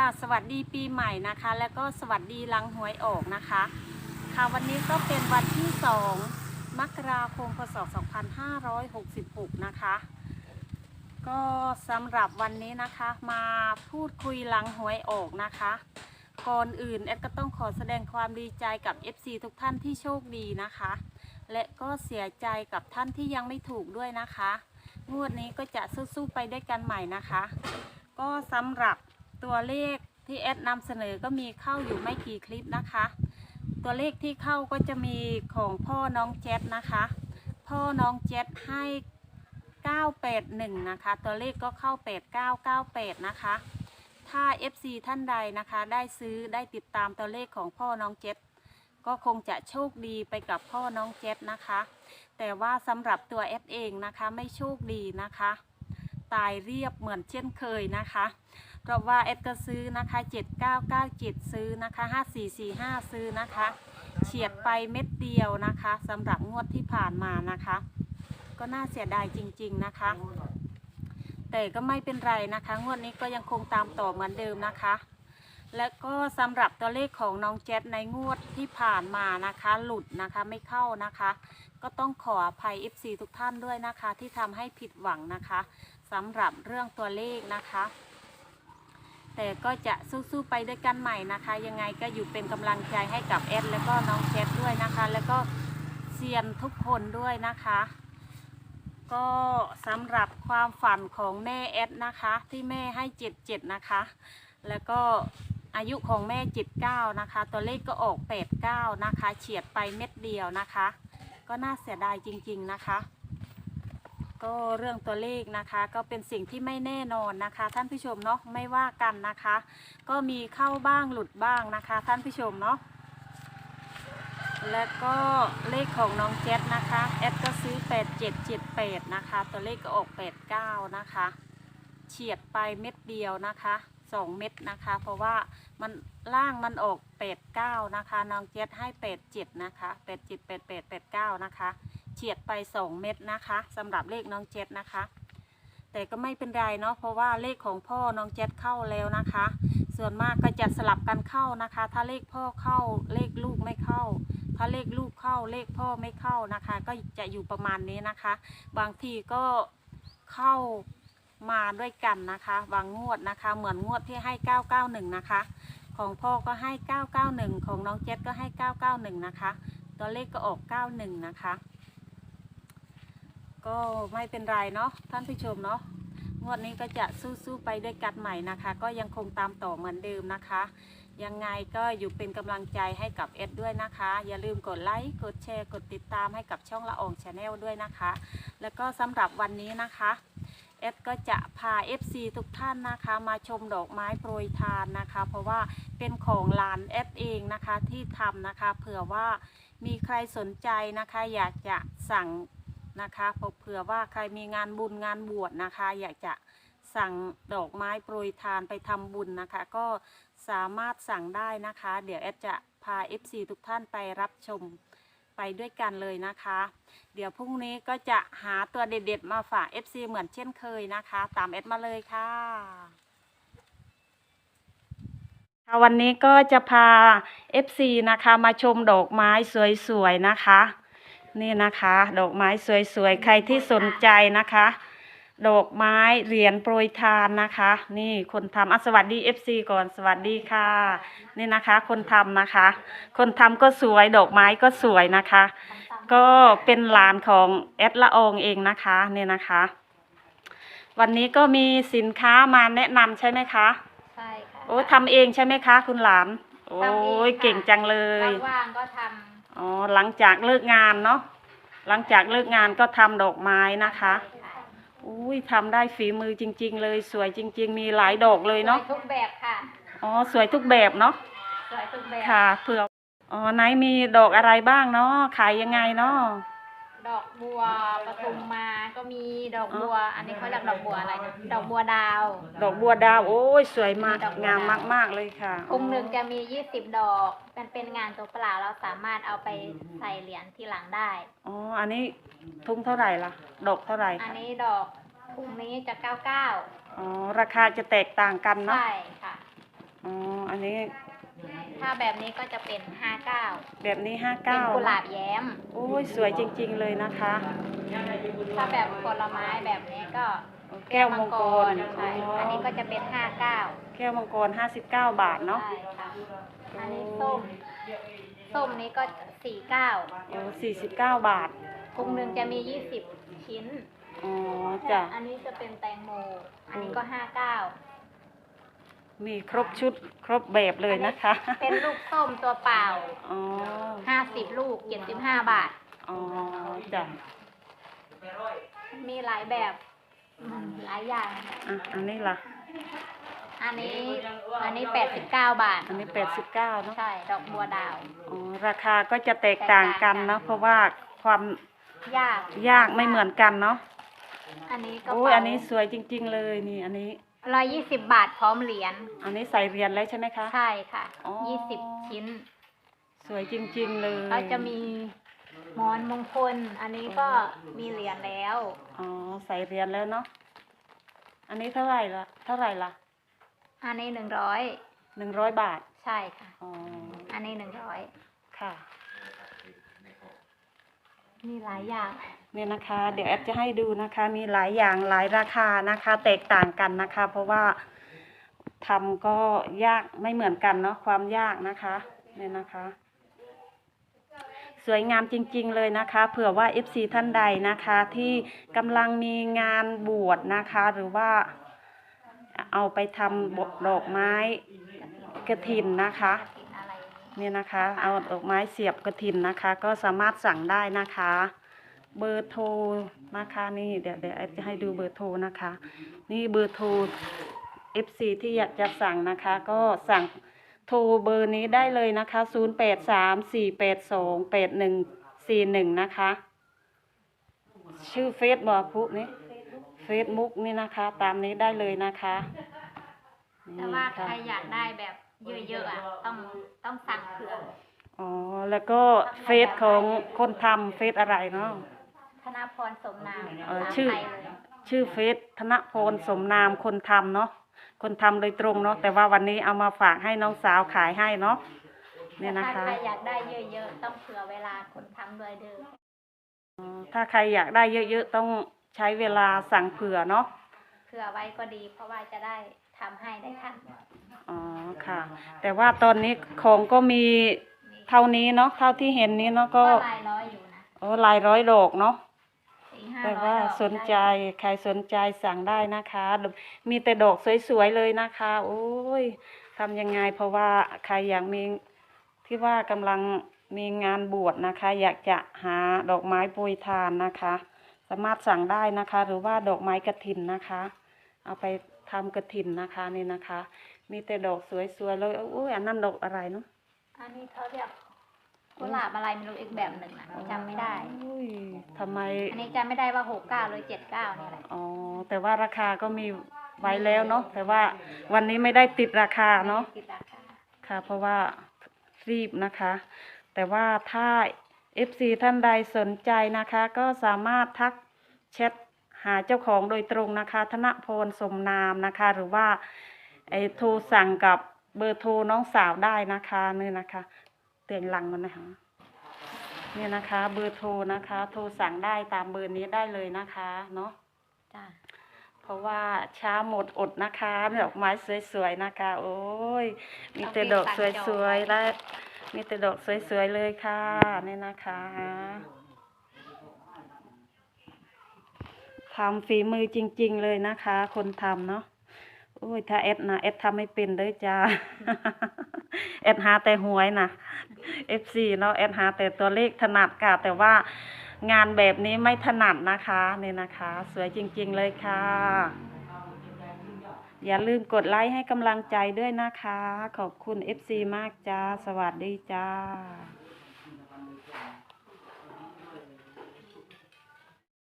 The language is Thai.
ค่ะสวัสดีปีใหม่นะคะ แล้วก็สวัสดีหลังหวยออกนะคะ ค่ะวันนี้ก็เป็นวันที่ 2 มกราคมพศ 2566 นะคะ ก็สำหรับวันนี้นะคะมาพูดคุยหลังหวยออกนะคะ ก่อนอื่นแอดก็ต้องขอแสดงความดีใจกับ FC ทุกท่านที่โชคดีนะคะ และก็เสียใจกับท่านที่ยังไม่ถูกด้วยนะคะ งวดนี้ก็จะสู้ๆไปด้วยกันใหม่นะคะ ก็สำหรับ ตัวเลขที่แอดนำเสนอก็มีเข้าอยู่ไม่กี่คลิปนะคะ ตัวเลขที่เข้าก็จะมีของพ่อน้องเจ็ดนะคะ พ่อน้องเจ็ดให้ 981 นะคะ ตัวเลขก็เข้า 8998 นะคะ ถ้า FC ท่านใดนะคะ ได้ซื้อได้ติดตามตัวเลขของพ่อน้องเจ็ดก็คงจะโชคดีไปกับพ่อน้องเจ็ดนะคะ แต่ว่าสำหรับตัว S เองนะคะไม่โชคดีนะคะ ตายเรียบเหมือนเช่นเคยนะคะ เพราะว่า S ก็ซื้อนะคะ 7997 ซื้อนะคะ 5445 ซื้อนะคะ เฉียดไปเม็ดเดียวนะคะสำหรับงวดที่ผ่านมานะคะ ก็น่าเสียดายจริง ๆนะคะ แต่ก็ไม่เป็นไรนะคะ งวดนี้ก็ยังคงตามต่อเหมือนเดิมนะคะและก็สำหรับตัวเลขของน้องเจษในงวดที่ผ่านมานะคะ หลุดนะคะไม่เข้านะคะ ก็ต้องขออภัย FC ทุกท่านด้วยนะคะ ที่ทำให้ผิดหวังนะคะ สำหรับเรื่องตัวเลขนะคะ แต่ก็จะสู้ๆไปด้วยกันใหม่นะคะ ยังไงก็อยู่เป็นกำลังใจให้กับแอดแล้วก็น้องเจษด้วยนะคะ แล้วก็เซียนทุกคนด้วยนะคะ ก็สำหรับความฝันของแม่แอดนะคะ ที่แม่ให้เจ็ดเจ็ดนะคะ แล้วก็อายุของแม่เจ็ดเก้านะคะ ตัวเลขก็ออกแปดเก้านะคะ เฉียดไปเม็ดเดียวนะคะ ก็น่าเสียดายจริง ๆ นะคะ ก็เรื่องตัวเลขนะคะ ก็เป็นสิ่งที่ไม่แน่นอนนะคะ ท่านผู้ชมเนาะไม่ว่ากันนะคะ ก็มีเข้าบ้างหลุดบ้างนะคะ ท่านผู้ชมเนาะแล้วก็เลขของน้องเจษนะคะแอดก็ซื้อ 8778 นะคะ ตัวเลขก็ออก 89 นะคะ เฉียดไปเม็ดเดียวนะคะ 2 เม็ดนะคะ เพราะว่ามันล่างมันออก 89 นะคะ น้องเจษให้ 87 นะคะ 8788 89 นะคะ เฉียดไป 2 เม็ดนะคะสำหรับเลขน้องเจษนะคะ แต่ก็ไม่เป็นไรเนาะเพราะว่าเลขของพ่อน้องเจษเข้าแล้วนะคะ ส่วนมากก็จะสลับกันเข้านะคะ ถ้าเลขพ่อเข้าเลขลูกไม่เข้า ถ้าเลขลูกเข้าเลขพ่อไม่เข้านะคะ ก็จะอยู่ประมาณนี้นะคะ บางทีก็เข้ามาด้วยกันนะคะบางงวดนะคะ เหมือนงวดที่ให้ 991 นะคะ ของพ่อก็ให้ 991 ของน้องเจษก็ให้ 991 นะคะ ตัวเลขก็ออก 91 นะคะ ก็ไม่เป็นไรเนาะท่านผู้ชมเนาะงวดนี้ก็จะสู้ๆไปด้วยกันใหม่นะคะ ก็ยังคงตามต่อเหมือนเดิมนะคะ ยังไงก็อยู่เป็นกำลังใจให้กับเอดด้วยนะคะ อย่าลืมกดไลค์กดแชร์กดติดตามให้กับช่องละอองชาแนลด้วยนะคะ แล้วก็สำหรับวันนี้นะคะเอดก็จะพา FC ทุกท่านนะคะมาชมดอกไม้โปรยทานนะคะ เพราะว่าเป็นของลานเอดเองนะคะที่ทำนะคะเผื่อว่ามีใครสนใจนะคะ อยากจะสั่ง นะคะเผื่อว่าใครมีงานบุญงานบวชนะคะ อยากจะสั่งดอกไม้โปรยทานไปทำบุญนะคะ ก็สามารถสั่งได้นะคะ เดี๋ยวแอดจะพา FC ทุกท่านไปรับชมไปด้วยกันเลยนะคะ เดี๋ยวพรุ่งนี้ก็จะหาตัวเด็ดๆมาฝาก FC เหมือนเช่นเคยนะคะ ตามแอดมาเลยค่ะค่ะวันนี้ก็จะพา FC นะคะมาชมดอกไม้สวยๆนะคะ นี่นะคะ ดอกไม้สวยๆ ใครที่สนใจนะคะ ดอกไม้เหรียญโปรยทานนะคะ นี่คนทำอะสวัสดี FC ก่อนสวัสดีค่ะ นี่นะคะ คนทำนะคะ คนทำก็สวยดอกไม้ก็สวยนะคะ ก็เป็นหลานของแอดละอองเองนะคะเนี่ยนะคะ วันนี้ก็มีสินค้ามาแนะนำใช่ไหมคะใช่ค่ะโอ้ทำเองใช่ไหมคะ คุณหลาน โอ้ทำเองยค่ะเก่งจังเลย ว่างๆก็ท อ๋อหลังจากเลิกงานเนาะหลังจากเลิกงานก็ทำดอกไม้ำนะคะใช่ค่ะอุ้ยทำได้ฝีมือจริง ๆ เลย สวยจริง ๆ มีหลายดอกเลยเนาะสวยทุกแบบค่ะอ๋อสวยทุกแบบเนาะสวยทุกแบบค่ะเผื่ออ๋อไหนมีดอกอะไรบ้างเนาะขายยังไงเนาะ ดอกบัวปทุมมาก็มีดอกอ๋อบัว อันนี้เขาเรียกดอกบัวอะไรนะดอกบัวดาว ดอกบัวดาว โอ้ยสวยมากมีดอกบัวงามดาวมากๆเลยค่ะกลุ่มหนึ่งจะมียี่สิบดอกมันเป็นงานตัวเปล่าเราสามารถเอาไปใส่เหรียญทีหลังได้ อ๋อ อันนี้ทุ่งเท่าไหร่ล่ะ ดอกเท่าไหร่อันคะนี้ดอกกลุ่มนี้จะเก้าเก้าอ๋อ ราคาจะแตกต่างกันเนาะ ใช่ค่ะ อ๋อ อันนี้ ถ้าแบบนี้ก็จะเป็น 59 แบบนี้ห้าเป็ก้านกุหลาบแย้ม โอ้ยสวยจริง ๆ เลยนะคะ ถ้าแบบผลไม้แบบนี้ก็แก้วมังกรใช่อันนี้ก็จะเป็น 59แก้วมังกร59 บาทเนาะใช่ค่ะอันนี้ส้ม ส้มนี้ก็ 49เอ้สี่สิบเก้าบาทกลุ่มหนึ่งจะมี 20 ชิ้น อ๋อจ้ะอันนี้จะเป็นแตงโม อันนี้ก็ 59 นี่ครบชุดครบแบบเลยนะคะ เป็นลูกส้มตัวเปล่าอ๋อ ห้าสิบลูกเจ็ดสิบห้าบาท อ๋อจ้ะมีหลายแบบหลายอย่าง อ่อันนี้ล่ะ อันนี้ อันนี้แปดสิบเก้าบาท อันนี้แปดสิบเก้าเนาะ ใช่ ดอกบัวดาวอราคาก็จะแตกต่างกันเนาะ เพราะว่าความยาก ยากไม่เหมือนกันเนาะ อันนี้ก็โอ้ยอันนี้สวยจริง ๆ เลยนี่ อันนี้ ร้อยยี่สิบบาทพร้อมเหรียญอันนี้ใส่เหรียญแล้วใช่ไหมคะ ใช่ค่ะอ๋อ ยี่สิบชิ้นสวยจริง ๆ เลยก็จะมีหมอนมงคล อันนี้ก็มีเหรียญแล้ว อ๋อใส่เหรียญแล้วเนาะอันนี้เท่าไหร่ละเท่าไหร่ละอันนี้หนึ่งร้อยหนึ่งร้อยบาทใช่ค่ะ อ๋ออันนี้หนึ่งร้อยค่ะ มีหลายอย่าง เนี่ยนะคะ เดี๋ยวแอดจะให้ดูนะคะ มีหลายอย่างหลายราคานะคะ แตกต่างกันนะคะ เพราะว่าทำก็ยากไม่เหมือนกันเนาะความยากนะคะเนี่ยนะคะ สวยงามจริง ๆ เลยนะคะ เผื่อว่า FC ท่านใดนะคะ ที่กำลังมีงานบวชนะคะ หรือว่าเอาไปทำบดอกไม้กระถินนะคะ เนี่ยนะคะ เอาดอกไม้เสียบกระถินนะคะ ก็สามารถสั่งได้นะคะ เบอร์โทรนะคะนี่เดี๋ยวเดี๋ยวจะให้ดูเบอร์โทรนะคะ นี่เบอร์โทร FC ที่อยากจะสั่งนะคะ ก็สั่งโทรเบอร์นี้ได้เลยนะคะ 0 8 3 4 8 2 8 1 4 1 นะคะ ชื่อเฟซบอกพุนี่เฟซบุ๊กนี่นะคะ ตามนี้ได้เลยนะคะ แต่ว่าใครอยากได้แบบ เยอะๆอะต้องต้องสั่งเผื่ออ๋อ แล้วก็เฟซของคนทำเฟซอะไรเนาะธนพรสมนามเออภาษาชื่อไทยเลยชื่อเฟซธนพลสมนามคนทำเนาะคนทำโดยตรงเนาะแต่ว่าวันนี้เอามาฝากให้น้องสาวขายให้เนาะเนี่ยนะถ้าคะ ใครอยากได้เยอะๆต้องเผื่อเวลาคนทำด้วยเด้ออ๋อถ้าใครอยากได้เยอะๆ ต้องใช้เวลาสั่งเผื่อเนาะ เผื่อไว้ก็ดี เพราะว่าจะได้ ทำให้ได้ทันอ๋อค่ะ แต่ว่าตอนนี้ของก็มีเท่านี้เนาะเท่าที่เห็นนี้เนาะก็ก็หลายร้อยอยู่นะโอ้หลายร้อยดอกเนาะสี่ห้าแต่ร้อยว่าดอกสนใจได้ใครสนใจสั่งได้นะคะ มีแต่ดอกสวยๆเลยนะคะ โอ้ยทำยังไงเพราะว่าใครอยากมีที่ว่ากำลังมีงานบวชนะคะ อยากจะหาดอกไม้โปรยทานนะคะ สามารถสั่งได้นะคะ หรือว่าดอกไม้กระถินนะคะ เอาไป ทำกระถินนะคะนี่นะคะ มีแต่ดอกสวยๆเลยโอ้ยอันนั้นดอกอะไรเนาะอันนี้เขาเรียกกุหลาบอะไรไม่รู้อีกแบบหนึ่งนะจำไม่ได้โอ้ยทำไม อันนี้จำไม่ได้ว่าหกเก้าหรือเจ็ดเก้านี่แหละอ๋อแต่ว่าราคาก็มีไว้แล้วเนาะแต่ว่าวันนี้ไม่ได้ติดราคาเนาะไม่ได้คิดราคาค่ะ เพราะว่ารีบนะคะ แต่ว่าถ้า FC ท่านใดสนใจนะคะ ก็สามารถทักแชท หาเจ้าของโดยตรงนะคะ ธนพลสมนามนะคะ หรือว่าไอ้โทรสั่งกับเบอร์โทรน้องสาวได้นะคะนี่นะคะ เตือนหลังมันนะคะเนี่ยนะคะ เบอร์โทรนะคะ โทรสั่งได้ตามเบอร์นี้ได้เลยนะคะเนาะจ้าเพราะว่าช้าหมดอดนะคะดอกไม้สวยๆนะคะ โอ้ยมีแต่ดอกสวยๆและมีแต่ดอกสวยๆเลยค่ะนี่นะคะ ทำฝีมือจริง ๆ เลยนะคะ คนทำเนาะโอ้ยถ้าเอ็ดนะเอ็ดทำไม่เป็นเด้อจ้าเอ็ดหาแต่หวยนะ FC เนาะเอ็ดหาแต่ตัวเลขถนัดค่ะแต่ว่างานแบบนี้ไม่ถนัดนะคะนี่นะคะ สวยจริง ๆ เลยค่ะ อย่าลืมกดไลค์ให้กำลังใจด้วยนะคะ ขอบคุณ FC มากจ้า สวัสดีจ้า